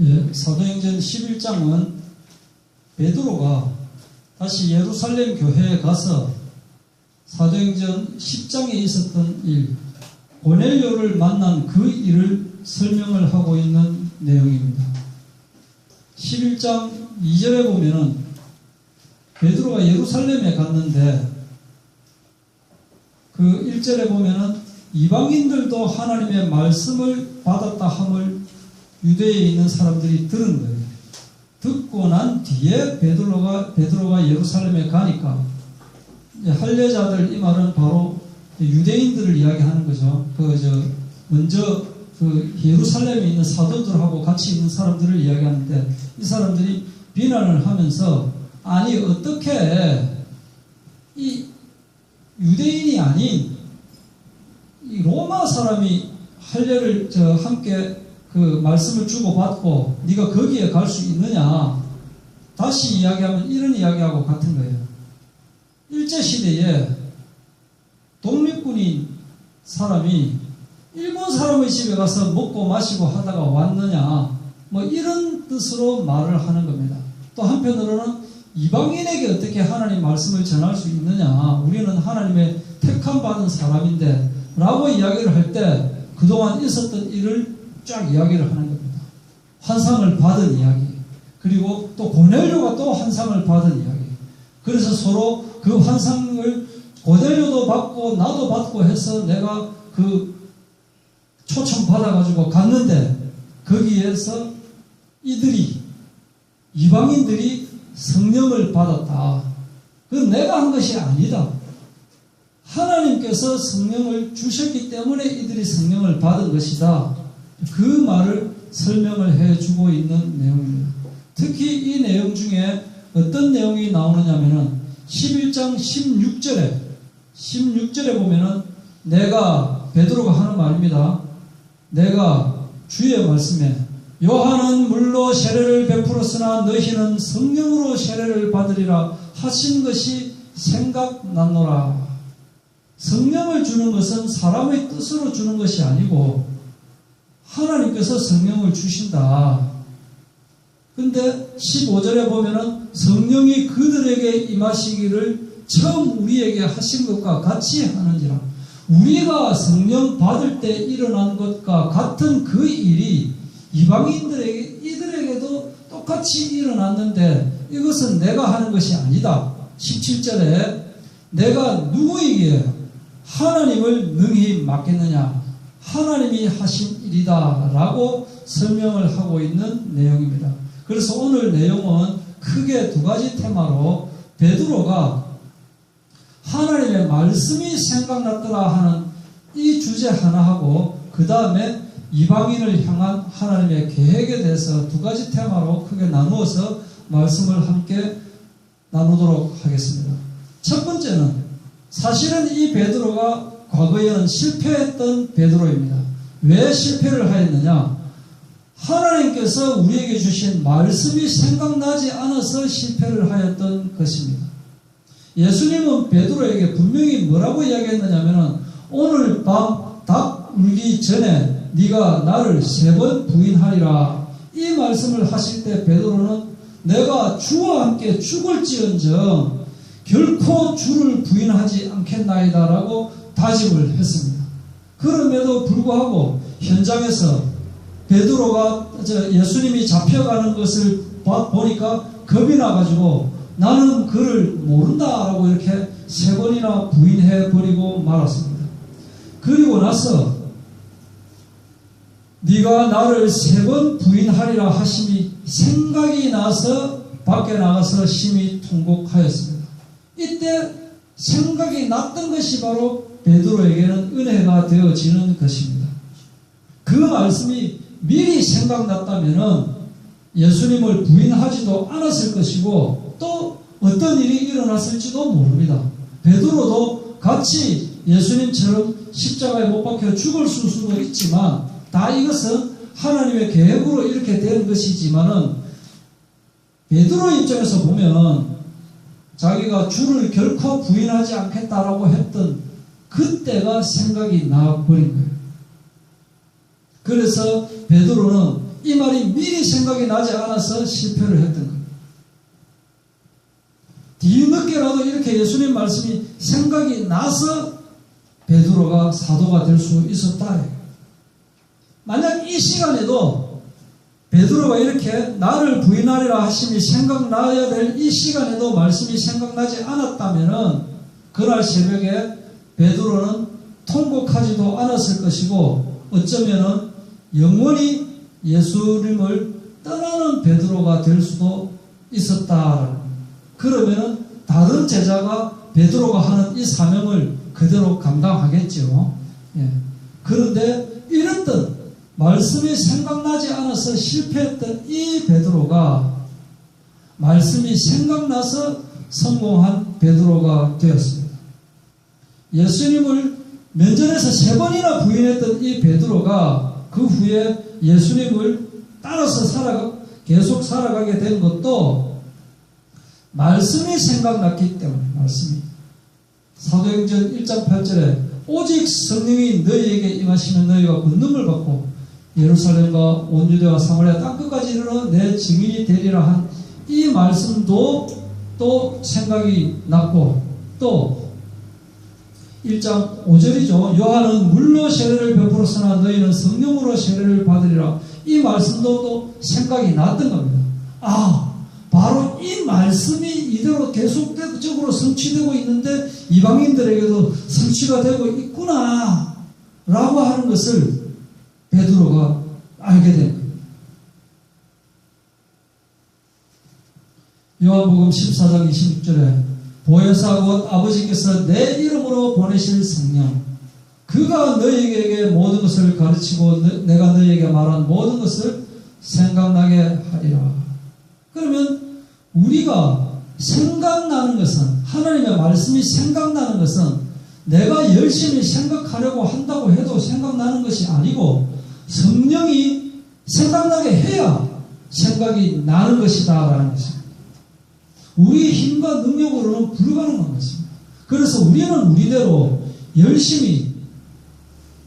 예, 사도행전 11장은 베드로가 다시 예루살렘 교회에 가서 사도행전 10장에 있었던 일, 고넬료를 만난 그 일을 설명을 하고 있는 내용입니다. 11장 2절에 보면은 베드로가 예루살렘에 갔는데 그 1절에 보면은 이방인들도 하나님의 말씀을 받았다 함을 유대에 있는 사람들이 들은 거예요. 듣고 난 뒤에 베드로가 베드로가 예루살렘에 가니까 할례자들 이 말은 바로 유대인들을 이야기하는 거죠. 그 저 먼저 그 예루살렘에 있는 사도들하고 같이 있는 사람들을 이야기하는데 이 사람들이 비난을 하면서 아니 어떻게 이 유대인이 아닌 이 로마 사람이 할례를 저 함께 그 말씀을 주고 받고 네가 거기에 갈 수 있느냐 다시 이야기하면 이런 이야기하고 같은 거예요. 일제 시대에 독립군인 사람이 일본 사람의 집에 가서 먹고 마시고 하다가 왔느냐 뭐 이런 뜻으로 말을 하는 겁니다. 또 한편으로는 이방인에게 어떻게 하나님 말씀을 전할 수 있느냐 우리는 하나님의 택함 받은 사람인데 라고 이야기를 할 때 그동안 있었던 일을 쫙 이야기를 하는 겁니다. 환상을 받은 이야기 그리고 또 고넬료가 또 환상을 받은 이야기 그래서 서로 그 환상을 고넬료도 받고 나도 받고 해서 내가 그 초청 받아가지고 갔는데 거기에서 이들이 이방인들이 성령을 받았다. 그건 내가 한 것이 아니다. 하나님께서 성령을 주셨기 때문에 이들이 성령을 받은 것이다. 그 말을 설명을 해주고 있는 내용입니다. 특히 이 내용 중에 어떤 내용이 나오느냐면은 11장 16절에 16절에 보면은 내가 베드로가 하는 말입니다. 내가 주의 말씀에 요한은 물로 세례를 베풀었으나 너희는 성령으로 세례를 받으리라 하신 것이 생각났노라. 성령을 주는 것은 사람의 뜻으로 주는 것이 아니고 하나님께서 성령을 주신다. 근데 15절에 보면은 성령이 그들에게 임하시기를 처음 우리에게 하신 것과 같이 하는지라. 우리가 성령 받을 때 일어난 것과 같은 그 일이 이방인들에게, 이들에게도 똑같이 일어났는데 이것은 내가 하는 것이 아니다. 17절에 내가 누구에게 하나님을 능히 맡겠느냐? 하나님이 하신 일이다. 라고 설명을 하고 있는 내용입니다. 그래서 오늘 내용은 크게 두 가지 테마로 베드로가 하나님의 말씀이 생각났더라 하는 이 주제 하나하고 그 다음에 이방인을 향한 하나님의 계획에 대해서 두 가지 테마로 크게 나누어서 말씀을 함께 나누도록 하겠습니다. 첫 번째는 사실은 이 베드로가 과거에는 실패했던 베드로입니다. 왜 실패를 하였느냐? 하나님께서 우리에게 주신 말씀이 생각나지 않아서 실패를 하였던 것입니다. 예수님은 베드로에게 분명히 뭐라고 이야기했느냐면은 오늘 밤 닭 울기 전에 네가 나를 세 번 부인하리라. 이 말씀을 하실 때 베드로는 내가 주와 함께 죽을지언정 결코 주를 부인하지 않겠나이다라고 다짐을 했습니다. 그럼에도 불구하고 현장에서 베드로가 예수님이 잡혀가는 것을 보니까 겁이 나가지고 나는 그를 모른다라고 이렇게 세 번이나 부인해 버리고 말았습니다. 그리고 나서 네가 나를 세 번 부인하리라 하심이 생각이 나서 밖에 나가서 심히 통곡하였습니다. 이때 생각이 났던 것이 바로 베드로에게는 은혜가 되어지는 것입니다. 그 말씀이 미리 생각났다면은 예수님을 부인하지도 않았을 것이고 또 어떤 일이 일어났을지도 모릅니다. 베드로도 같이 예수님처럼 십자가에 못 박혀 죽을 수도 있지만 다 이것은 하나님의 계획으로 이렇게 된 것이지만은 베드로 입장에서 보면 자기가 주를 결코 부인하지 않겠다라고 했던 그때가 생각이 나버린 거예요. 그래서 베드로는 이 말이 미리 생각이 나지 않아서 실패를 했던 거예요. 뒤늦게라도 이렇게 예수님 말씀이 생각이 나서 베드로가 사도가 될 수 있었다. 만약 이 시간에도 베드로가 이렇게 나를 부인하리라 하심이 생각나야 될 이 시간에도 말씀이 생각나지 않았다면은 그날 새벽에 베드로는 통곡하지도 않았을 것이고 어쩌면은 영원히 예수님을 떠나는 베드로가 될 수도 있었다. 그러면은 다른 제자가 베드로가 하는 이 사명을 그대로 감당하겠죠. 예. 그런데 이랬던 말씀이 생각나지 않아서 실패했던 이 베드로가 말씀이 생각나서 성공한 베드로가 되었습니다. 예수님을 면전에서 세 번이나 부인했던 이 베드로가 그 후에 예수님을 따라서 살아가 계속 살아가게 된 것도 말씀이 생각났기 때문에 말씀이. 사도행전 1장 8절에 오직 성령이 너희에게 임하시면 너희가 권능을 받고 예루살렘과 온 유대와 사마리아 땅끝까지 이르러 내 증인이 되리라 한 이 말씀도 또 생각이 났고 또 1장 5절이죠. 요한은 물로 세례를 베풀었으나 너희는 성령으로 세례를 받으리라. 이 말씀도 또 생각이 났던 겁니다. 아, 바로 이 말씀이 이대로 계속적으로 성취되고 있는데 이방인들에게도 성취가 되고 있구나 라고 하는 것을 베드로가 알게 된 겁니다. 요한복음 14장 26절에 보혜사 곧 아버지께서 내 이름으로 보내실 성령 그가 너희에게 모든 것을 가르치고 너, 내가 너희에게 말한 모든 것을 생각나게 하리라. 그러면 우리가 생각나는 것은 하나님의 말씀이 생각나는 것은 내가 열심히 생각하려고 한다고 해도 생각나는 것이 아니고 성령이 생각나게 해야 생각이 나는 것이다라는 것입니다. 우리의 힘과 능력으로는 불가능한 것입니다. 그래서 우리는 우리대로 열심히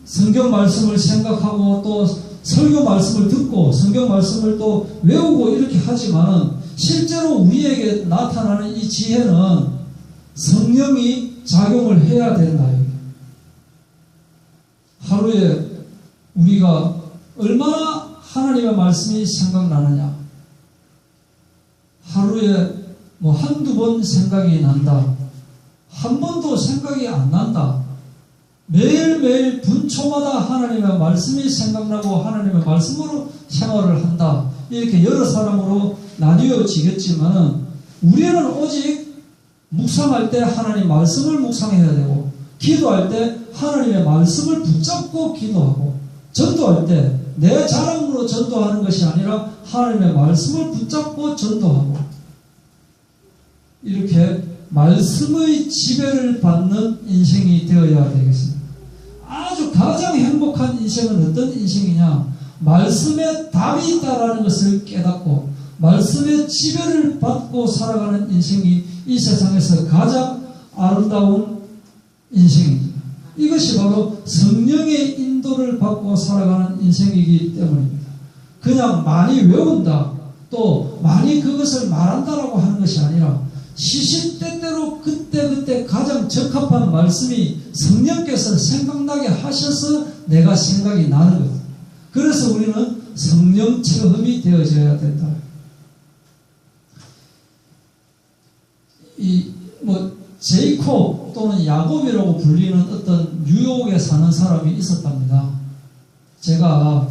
성경 말씀을 생각하고 또 설교 말씀을 듣고 성경 말씀을 또 외우고 이렇게 하지만은 실제로 우리에게 나타나는 이 지혜는 성령이 작용을 해야 된다. 하루에 우리가 얼마나 하나님의 말씀이 생각나느냐. 하루에 뭐 한두 번 생각이 난다. 한 번도 생각이 안 난다. 매일매일 분초마다 하나님의 말씀이 생각나고 하나님의 말씀으로 생활을 한다. 이렇게 여러 사람으로 나뉘어지겠지만 우리는 오직 묵상할 때 하나님 말씀을 묵상해야 되고 기도할 때 하나님의 말씀을 붙잡고 기도하고 전도할 때 내 자랑으로 전도하는 것이 아니라 하나님의 말씀을 붙잡고 전도하고 이렇게 말씀의 지배를 받는 인생이 되어야 되겠습니다. 아주 가장 행복한 인생은 어떤 인생이냐? 말씀에 답이 있다라는 것을 깨닫고 말씀의 지배를 받고 살아가는 인생이 이 세상에서 가장 아름다운 인생입니다. 이것이 바로 성령의 인도를 받고 살아가는 인생이기 때문입니다. 그냥 많이 외운다, 또 많이 그것을 말한다라고 하는 것이 아니라 시시때때로 그때그때 가장 적합한 말씀이 성령께서 생각나게 하셔서 내가 생각이 나는 것. 그래서 우리는 성령 체험이 되어져야 된다. 이, 뭐, 제이콥 또는 야곱이라고 불리는 어떤 뉴욕에 사는 사람이 있었답니다. 제가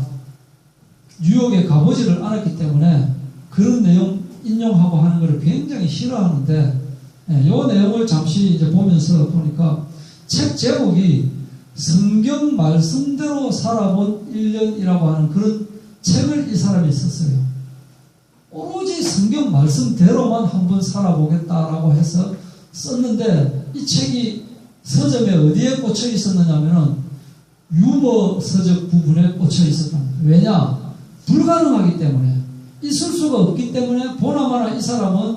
뉴욕에 가보지를 않았기 때문에 그런 내용 인용하고 하는 것을 굉장히 싫어하는데 이 예, 내용을 잠시 이제 보면서 보니까 책 제목이 성경 말씀대로 살아본 1년이라고 하는 그런 책을 이 사람이 썼어요. 오로지 성경 말씀대로만 한번 살아보겠다라고 해서 썼는데 이 책이 서점에 어디에 꽂혀 있었느냐면은 유머 서적 부분에 꽂혀 있었답니다. 왜냐? 불가능하기 때문에 있을 수가 없기 때문에 보나마나 이 사람은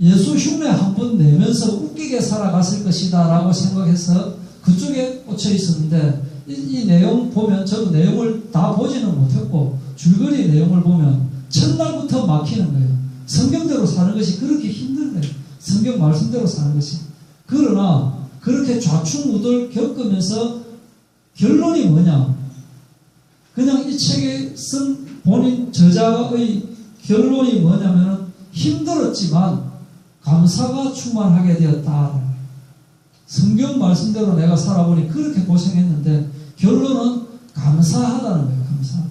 예수 흉내 한 번 내면서 웃기게 살아갔을 것이다 라고 생각해서 그쪽에 꽂혀 있었는데 이, 이 내용 보면 저도 내용을 다 보지는 못했고 줄거리 내용을 보면 첫날부터 막히는 거예요. 성경대로 사는 것이 그렇게 힘든 거예요. 성경 말씀대로 사는 것이. 그러나 그렇게 좌충우돌 겪으면서 결론이 뭐냐? 그냥 이 책에 쓴 본인 저자의 결론이 뭐냐면은 힘들었지만 감사가 충만하게 되었다. 성경 말씀대로 내가 살아보니 그렇게 고생했는데 결론은 감사하다는 거예요. 감사하다.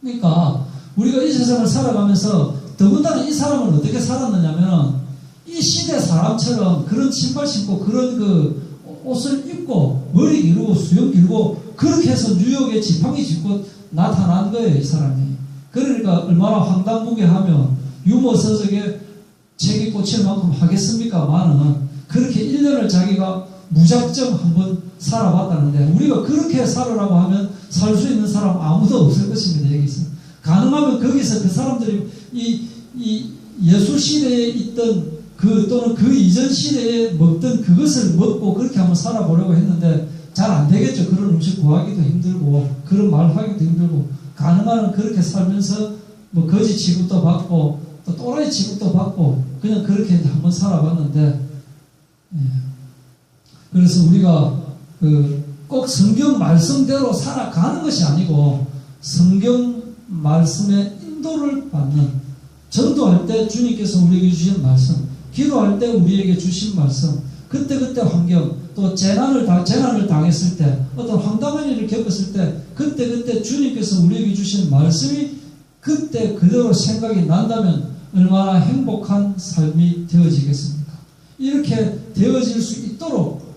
그러니까 우리가 이 세상을 살아가면서 더군다나 이 사람은 어떻게 살았느냐면 이 시대 사람처럼 그런 신발 신고 그런 그 옷을 입고 머리 기르고 수염 길고 그렇게 해서 뉴욕에 지팡이 짚고 나타난 거예요 이 사람이. 그러니까 얼마나 황당무계하며 유머 서적에 책이 꽂힐 만큼 하겠습니까만은 그렇게 1년을 자기가 무작정 한번 살아봤다는데 우리가 그렇게 살으라고 하면 살 수 있는 사람 아무도 없을 것입니다 여기서. 가능하면 거기서 그 사람들이 이, 이 예수 시대에 있던 그 또는 그 이전 시대에 먹던 그것을 먹고 그렇게 한번 살아보려고 했는데 잘 안 되겠죠. 그런 음식 구하기도 힘들고 그런 말 하기도 힘들고 가능한 그렇게 살면서 뭐 거지 취급도 받고 또 또라이 취급도 받고 그냥 그렇게 한번 살아봤는데 예. 그래서 우리가 그 꼭 성경 말씀대로 살아가는 것이 아니고 성경 말씀의 인도를 받는 전도할 때 주님께서 우리에게 주신 말씀, 기도할 때 우리에게 주신 말씀, 그때그때 환경, 또 재난을, 당, 재난을 당했을 때, 어떤 황당한 일을 겪었을 때, 그때그때 주님께서 우리에게 주신 말씀이 그때 그대로 생각이 난다면 얼마나 행복한 삶이 되어지겠습니까? 이렇게 되어질 수 있도록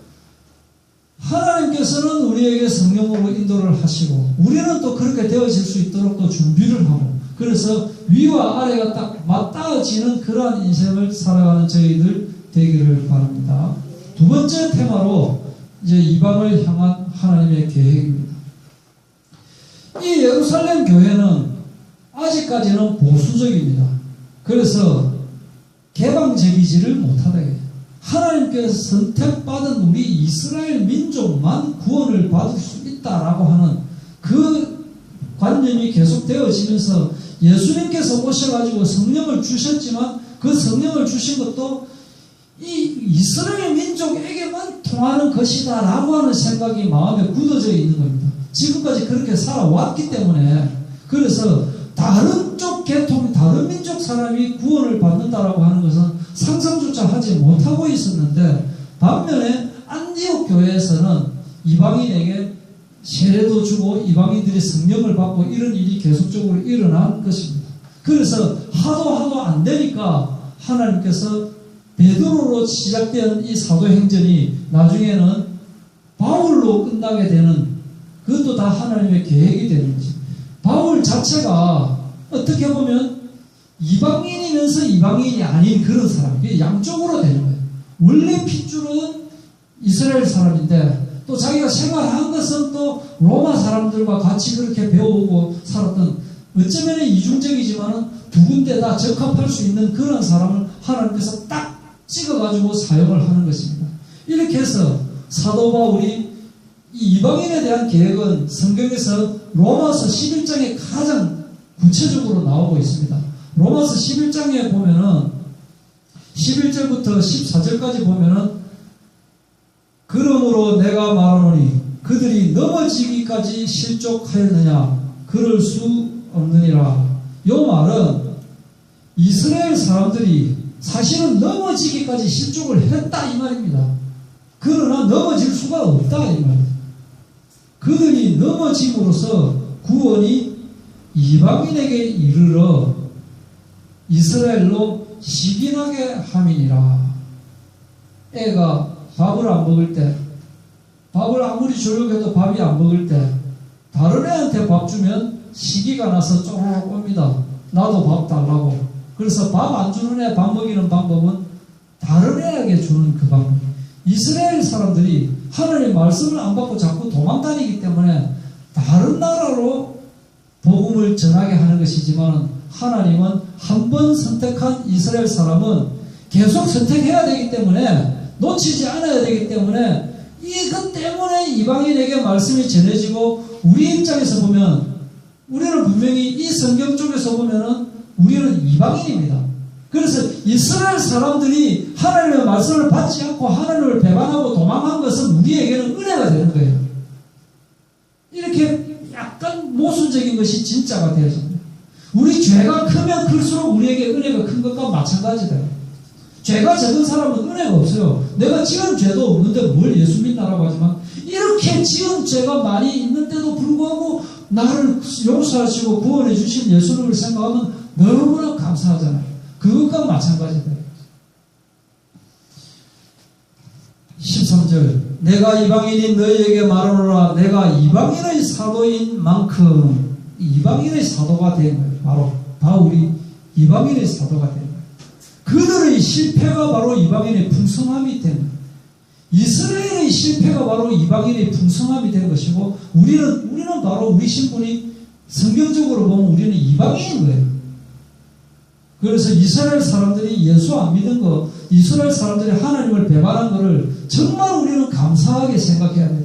하나님께서는 우리에게 성령으로 인도를 하시고 우리는 또 그렇게 되어질 수 있도록 또 준비를 하고 그래서 위와 아래가 딱 맞닿아지는 그러한 인생을 살아가는 저희들 되기를 바랍니다. 두 번째 테마로 이제 이방을 향한 하나님의 계획입니다. 이 예루살렘 교회는 아직까지는 보수적입니다. 그래서 개방적이지를 못하다. 하나님께서 선택받은 우리 이스라엘 민족만 구원을 받을 수 있다라고 하는 그 관념이 계속 되어지면서 예수님께서 오셔가지고 성령을 주셨지만 그 성령을 주신 것도 이 이스라엘 민족에게만 통하는 것이다 라고 하는 생각이 마음에 굳어져 있는 겁니다. 지금까지 그렇게 살아왔기 때문에 그래서 다른 쪽 계통, 다른 민족 사람이 구원을 받는다라고 하는 것은 상상조차 하지 못하고 있었는데 반면에 안디옥 교회에서는 이방인에게 세례도 주고 이방인들이 성령을 받고 이런 일이 계속적으로 일어난 것입니다. 그래서 하도 하도 안 되니까 하나님께서 베드로로 시작된 이 사도행전이 나중에는 바울로 끝나게 되는 그것도 다 하나님의 계획이 되는 것입니다. 바울 자체가 어떻게 보면 이방인이면서 이방인이 아닌 그런 사람. 이게 양쪽으로 되는 거예요. 원래 핏줄은 이스라엘 사람인데 또 자기가 생활한 것은 또 로마 사람들과 같이 그렇게 배우고 살았던 어쩌면 이중적이지만은 두 군데 다 적합할 수 있는 그런 사람을 하나님께서 딱 찍어가지고 사용을 하는 것입니다. 이렇게 해서 사도 바울이 이방인에 대한 계획은 성경에서 로마서 11장에 가장 구체적으로 나오고 있습니다. 로마서 11장에 보면은 11절부터 14절까지 보면은 그러므로 내가 말하노니 그들이 넘어지기까지 실족하였느냐 그럴 수 없느니라. 요 말은 이스라엘 사람들이 사실은 넘어지기까지 실족을 했다 이 말입니다. 그러나 넘어질 수가 없다 이 말입니다. 그들이 넘어짐으로써 구원이 이방인에게 이르러 이스라엘로 시긴하게 함이니라. 애가 밥을 안 먹을 때, 밥을 아무리 주려고 해도 밥이 안 먹을 때, 다른 애한테 밥 주면 시기가 나서 쪼르륵 옵니다. 나도 밥 달라고. 그래서 밥 안 주는 애 밥 먹이는 방법은 다른 애에게 주는 그 방법. 이스라엘 사람들이 하나님의 말씀을 안 받고 자꾸 도망 다니기 때문에 다른 나라로 복음을 전하게 하는 것이지만 하나님은 한 번 선택한 이스라엘 사람은 계속 선택해야 되기 때문에 놓치지 않아야 되기 때문에 이것 때문에 이방인에게 말씀이 전해지고 우리 입장에서 보면 우리는 분명히 이 성경 쪽에서 보면은 우리는 이방인입니다. 그래서 이스라엘 사람들이 하나님의 말씀을 받지 않고 하나님을 배반하고 도망한 것은 우리에게는 은혜가 되는 거예요. 이렇게 약간 모순적인 것이 진짜가 되어집니다. 우리 죄가 크면 클수록 우리에게 은혜가 큰 것과 마찬가지다. 죄가 적은 사람은 은혜가 없어요. 내가 지은 죄도 없는데 뭘 예수 믿나라고 하지만 이렇게 지은 죄가 많이 있는데도 불구하고 나를 용서하시고 구원해 주신 예수님을 생각하면 너무나 감사하잖아요. 그것과 마찬가지다. 13절 내가 이방인인 너희에게 말하노라 내가 이방인의 사도인 만큼 이방인의 사도가 된 거예요. 바로 바울이 이방인의 사도가 된 거예요. 그들의 실패가 바로 이방인의 풍성함이 된 거예요. 이스라엘의 실패가 바로 이방인의 풍성함이 된 것이고 우리는 우리는 바로 우리 신분이 성경적으로 보면 우리는 이방인인 거예요. 그래서 이스라엘 사람들이 예수 안 믿은 거, 이스라엘 사람들이 하나님을 배반한 것을 정말 우리는 감사하게 생각해야 돼요.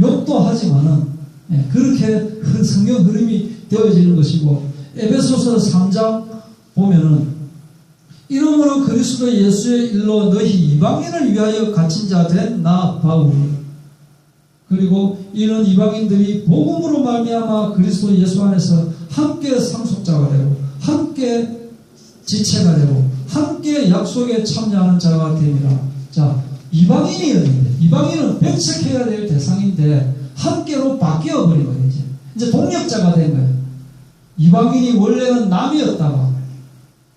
욕도 하지만은 예, 그렇게 성경 흐름이 되어지는 것이고 에베소서 3장 보면은 이름으로 그리스도 예수의 일로 너희 이방인을 위하여 갇힌 자 된 나 바울이 그리고 이는 이방인들이 복음으로 말미암아 그리스도 예수 안에서 함께 상속자가 되고 함께 지체가 되고 함께 약속에 참여하는 자가 됩니다. 자, 이방인이었는데 이방인은 배척해야 될 대상인데 함께로 바뀌어 버린 거예요. 이제 이제 동력자가 된 거예요. 이방인이 원래는 남이었다가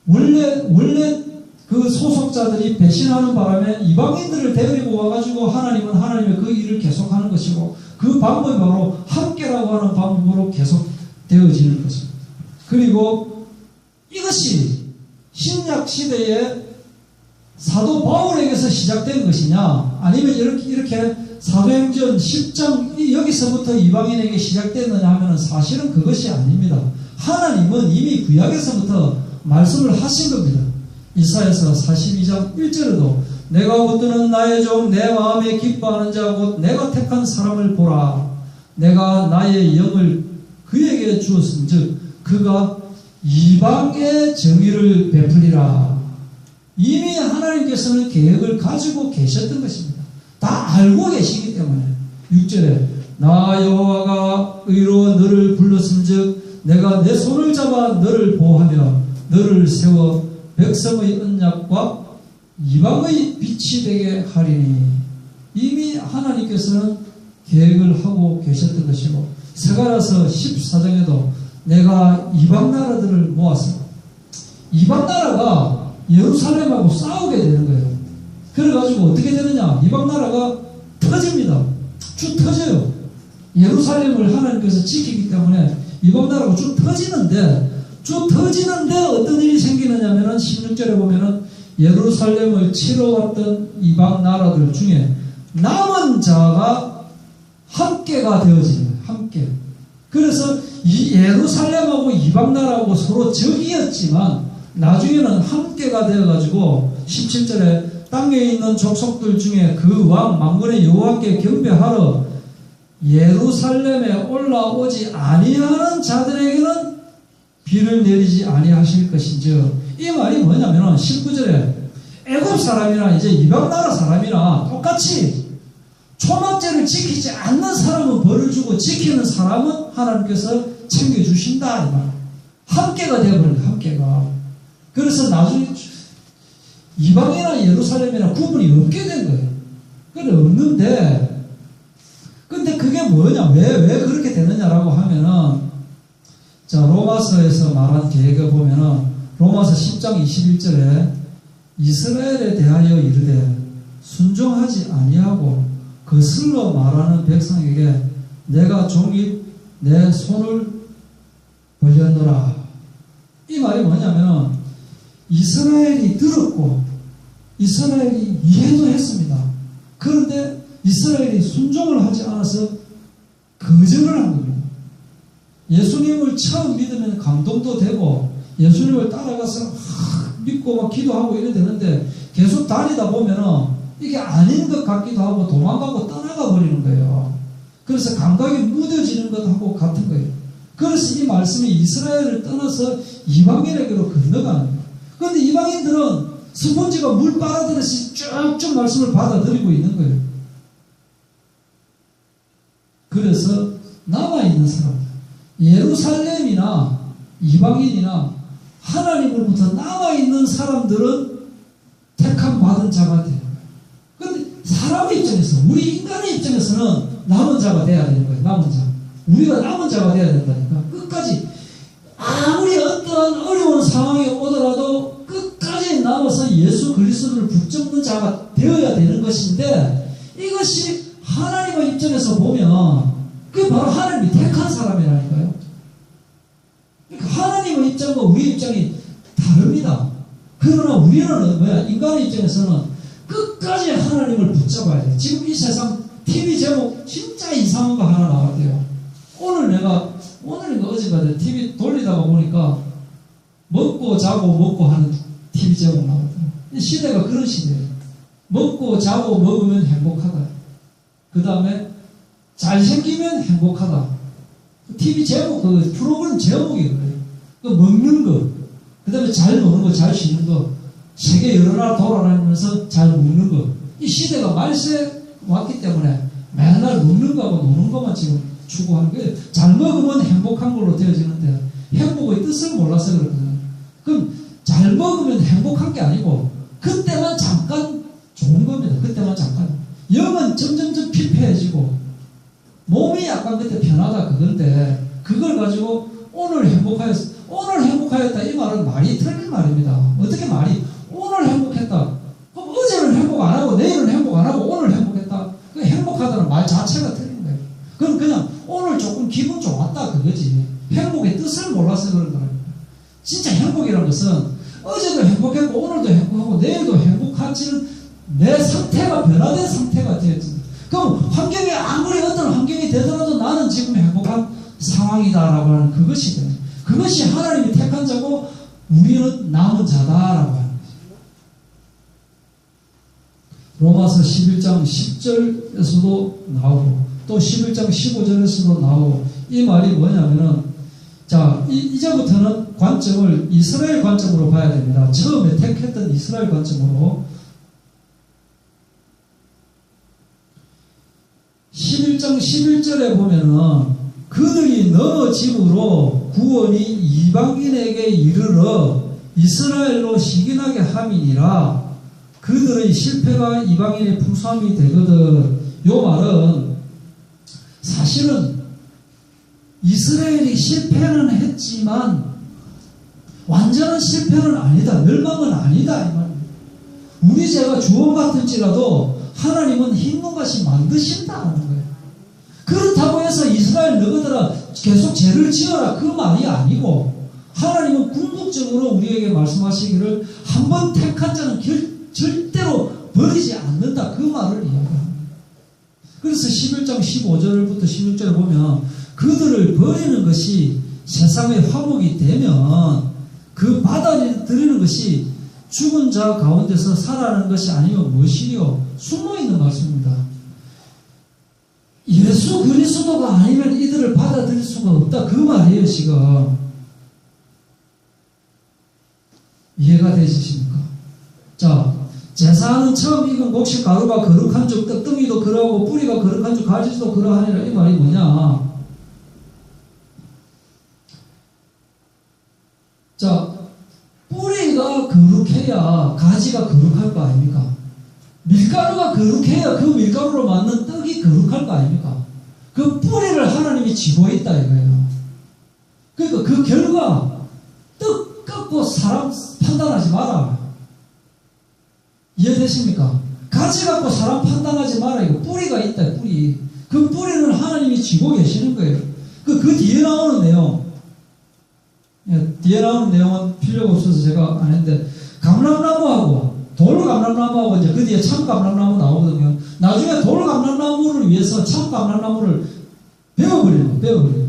원래 원래 그 소속자들이 배신하는 바람에 이방인들을 데리고 와가지고 하나님은 하나님의 그 일을 계속하는 것이고 그 방법이 바로 함께라고 하는 방법으로 계속 되어지는 것입니다. 그리고 이것이 신약 시대에 사도 바울에게서 시작된 것이냐 아니면 이렇게 이렇게 사도행전 10장 여기서부터 이방인에게 시작됐느냐 하면 사실은 그것이 아닙니다. 하나님은 이미 구약에서부터 말씀을 하신 겁니다. 이사에서 42장 1절에도 내가 붙드는 나의 종 내 마음에 기뻐하는 자 곧 내가 택한 사람을 보라 내가 나의 영을 그에게 주었은즉 그가 이방의 정의를 베풀리라. 이미 하나님께서는 계획을 가지고 계셨던 것입니다. 다 알고 계시기 때문에. 6절에 나 여호와가 의로 너를 불렀은즉 내가 내 손을 잡아 너를 보호하며 너를 세워 백성의 언약과 이방의 빛이 되게 하리니. 이미 하나님께서는 계획을 하고 계셨던 것이고 세가라서 14장에도 내가 이방 나라들을 모았어 이방 나라가 예루살렘하고 싸우게 되는 거예요. 그래가지고 어떻게 되느냐 이방 나라가 터집니다. 쭉 터져요. 예루살렘을 하나님께서 지키기 때문에 이방 나라가 쭉 터지는데 쭉 터지는데 어떤 일이 생기느냐면은 16절에 보면은 예루살렘을 치러 왔던 이방 나라들 중에 남은 자가 함께가 되어지는 거예요. 함께. 그래서 이 예루살렘하고 이방 나라하고 서로 적이었지만 나중에는 함께가 되어가지고 17절에 땅에 있는 족속들 중에 그왕 망군의 여호와께 경배하러 예루살렘에 올라오지 아니하는 자들에게는 비를 내리지 아니하실 것인즉 이 말이 뭐냐면은 19절에 애굽 사람이나 이제 이방 나라 사람이나 똑같이 초막제를 지키지 않는 사람은 벌을 주고 지키는 사람은 하나님께서 챙겨주신다. 함께가 되어버린 함께가. 그래서 나중에 이방이나 예루살렘이나 구분이 없게 된 거예요. 그래 없는데 근데 그게 뭐냐 왜 왜 그렇게 되느냐라고 하면은 자 로마서에서 말한 계획을 보면은 로마서 10장 21절에 이스라엘에 대하여 이르되 순종하지 아니하고 거슬러 말하는 백성에게 내가 종일 내 손을 벌렸노라. 이 말이 뭐냐면 이스라엘이 들었고 이스라엘이 이해도 했습니다. 그런데 이스라엘이 순종을 하지 않아서 거절을 한 겁니다. 예수님을 처음 믿으면 감동도 되고 예수님을 따라가서 믿고 막 기도하고 이래 되는데 계속 다니다 보면은 이게 아닌 것 같기도 하고 도망가고 떠나가 버리는 거예요. 그래서 감각이 무뎌지는 것하고 같은 거예요. 그래서 이 말씀이 이스라엘을 떠나서 이방인에게로 건너가는 거예요. 그런데 이방인들은 스폰지가 물 빨아들였이 쭉쭉 말씀을 받아들이고 있는 거예요. 그래서 남아있는 사람, 예루살렘이나 이방인이나 하나님으로부터 남아있는 사람들은 택함 받은 자가 사람의 입장에서, 우리 인간의 입장에서는 남은 자가 돼야 되는 거예요. 남은 자. 우리가 남은 자가 돼야 된다니까. 끝까지. 아무리 어떠한 어려운 상황이 오더라도 끝까지 남아서 예수 그리스도를 붙잡는 자가 되어야 되는 것인데 이것이 하나님의 입장에서 보면 그게 바로 하나님이 택한 사람이라니까요. 그러니까 하나님의 입장과 우리 입장이 다릅니다. 그러나 우리는 뭐야? 인간의 입장에서는 끝까지 하나님을 붙잡아야 돼. 지금 이 세상 TV 제목 진짜 이상한 거 하나 나왔대요. 오늘 내가 오늘인가 어젠가 TV 돌리다가 보니까 먹고 자고 먹고 하는 TV 제목 나왔더라고요. 이 시대가 그런 시대예요. 먹고 자고 먹으면 행복하다. 그 다음에 잘생기면 행복하다. TV 제목, 그 프로그램 제목이 그래요. 그 먹는 거, 그 다음에 잘 먹는 거, 잘 쉬는 거, 세계 여러 나라 돌아다니면서 잘 먹는 거. 이 시대가 말세 왔기 때문에 맨날 먹는 거하고 노는 것만 지금 추구하는 거예요. 잘 먹으면 행복한 걸로 되어지는데 행복의 뜻을 몰라서 그렇거든요. 그럼 잘 먹으면 행복한 게 아니고 그때만 잠깐 좋은 겁니다. 그때만 잠깐. 영은 점점점 피폐해지고 몸이 약간 그때 편하다 그건데 그걸 가지고 오늘 행복하였 오늘 행복하였다 이 말은 말이 틀린 말입니다. 어떻게 말이 오늘 행복했다. 그럼 어제는 행복 안 하고 내일은 행복 안 하고 오늘 행복했다. 그 행복하다는 말 자체가 틀린 거예요. 그럼 그냥 오늘 조금 기분 좋았다 그거지. 행복의 뜻을 몰라서 그런 거랍니다. 진짜 행복이라는 것은 어제도 행복했고 오늘도 행복하고 내일도 행복하지는 내 상태가 변화된 상태가 되었습니다. 그럼 환경이 아무리 어떤 환경이 되더라도 나는 지금 행복한 상황이다라고 하는 그것이 돼요. 그것이 하나님이 택한 자고 우리는 남은 자다라고 하는 거죠. 로마서 11장 10절에서도 나오고 또 11장 15절에서도 나오고 이 말이 뭐냐면은 자 이, 이제부터는 관점을 이스라엘 관점으로 봐야 됩니다. 처음에 택했던 이스라엘 관점으로 11장 11절에 보면은 그들이 넘어짐으로 구원이 이방인에게 이르러 이스라엘로 시기나게 함이니라 그들의 실패가 이방인의 풍성함이 되거든. 요 말은 사실은 이스라엘이 실패는 했지만 완전한 실패는 아니다. 멸망은 아니다 이 말입니다. 우리 죄가 주원 같을지라도 하나님은 힘든 것이 만드신다는 거예요. 그렇다고 해서 이스라엘 너희들아 계속 죄를 지어라. 그 말이 아니고 하나님은 궁극적으로 우리에게 말씀하시기를 한 번 택한 자는 결, 절대로 버리지 않는다 그 말을. 그래서 11장 15절부터 16절에 보면 그들을 버리는 것이 세상의 화목이 되면 그 받아들이는 것이 죽은 자 가운데서 살아나는 것이 아니면 무엇이요? 숨어 있는 말씀입니다. 예수 그리스도가 아니면 이들을 받아들일 수가 없다. 그 말이에요, 지금. 이해가 되시십니까? 자, 제사는 처음 익은 곡식 가루가 거룩한 줄, 떡덩이도 그러하고 뿌리가 거룩한 줄, 가지도 그러하니라. 이 말이 뭐냐? 자, 뿌리가 거룩해야 가지가 거룩할 거 아닙니까? 밀가루가 거룩해야 그 밀가루로 만든 떡이 거룩할 거 아닙니까? 그 뿌리를 하나님이 쥐고 있다 이거예요. 그러니까 그 결과 떡 깎고 사람 판단하지 마라. 이해되십니까? 가지 갖고 사람 판단하지 마라. 이거 뿌리가 있다 뿌리. 그 뿌리는 하나님이 쥐고 계시는 거예요. 그, 그 뒤에 나오는 내용. 예, 뒤에 나오는 내용은 필요가 없어서 제가 안 했는데 감람나무하고 돌감람나무하고 이제 그 뒤에 참감람나무 나오거든요. 나중에 돌감람나무를 위해서 참감람나무를. 베어버리는 거예요.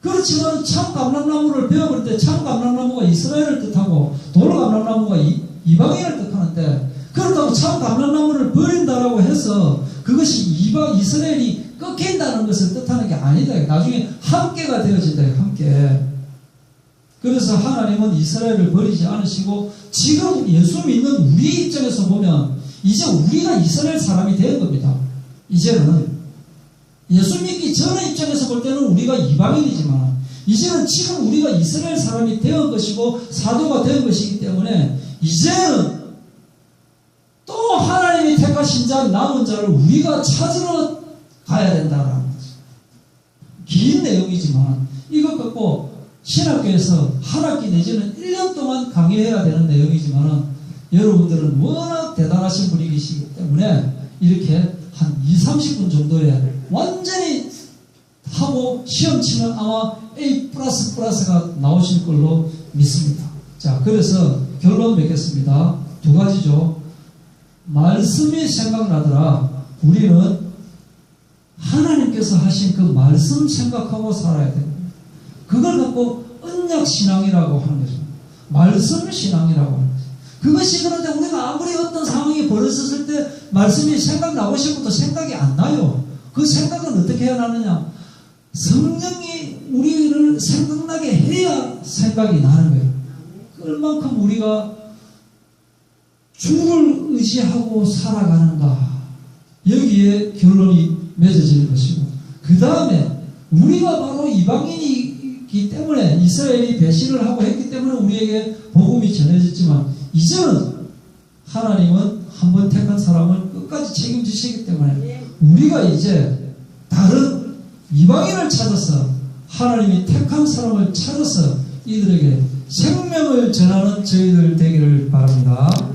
그렇지만 참감람나무를 베어버릴 때 참감람나무가 이스라엘을 뜻하고 돌감람나무가 이, 이방인을 뜻하는데 그렇다고 참 감람나무를 버린다라고 해서 그것이 이방 이스라엘이 꺾인다는 것을 뜻하는 게 아니다. 나중에 함께가 되어진다. 함께. 그래서 하나님은 이스라엘을 버리지 않으시고 지금 예수 믿는 우리 입장에서 보면 이제 우리가 이스라엘 사람이 된 겁니다. 이제는 예수 믿기 전의 입장에서 볼 때는 우리가 이방인이지만 이제는 지금 우리가 이스라엘 사람이 되은 것이고 사도가 된 것이기 때문에 이제는 또 하나님이 택하신 자 남은 자를 우리가 찾으러 가야 된다라는 거죠. 긴 내용이지만 이것 갖고 신학교에서 한 학기 내지는 1년 동안 강의해야 되는 내용이지만 여러분들은 워낙 대단하신 분이시기 때문에 이렇게 한 2, 30분 정도에 완전히 하고 시험 치면 아마 A 플러스 플러스가 나오실 걸로 믿습니다. 자, 그래서 결론 맺겠습니다. 두 가지죠. 말씀이 생각나더라. 우리는 하나님께서 하신 그 말씀 생각하고 살아야 됩니다. 그걸 갖고 언약 신앙이라고 하는 거죠. 말씀 신앙이라고 하는 거죠. 그것이 그런데 우리가 아무리 어떤 상황이 벌어졌을 때 말씀이 생각나고 싶어도 생각이 안 나요. 그 생각은 어떻게 해야 나느냐? 성령이 우리를 생각나게 해야 생각이 나는 거예요. 그만큼 우리가 주를 의지하고 살아가는가. 여기에 결론이 맺어지는 것이고. 그 다음에 우리가 바로 이방인이기 때문에 이스라엘이 배신을 하고 했기 때문에 우리에게 복음이 전해졌지만 이제는 하나님은 한 번 택한 사람을 끝까지 책임지시기 때문에 우리가 이제 다른 이방인을 찾아서 하나님이 택한 사람을 찾아서 이들에게 생명을 전하는 저희들 되기를 바랍니다.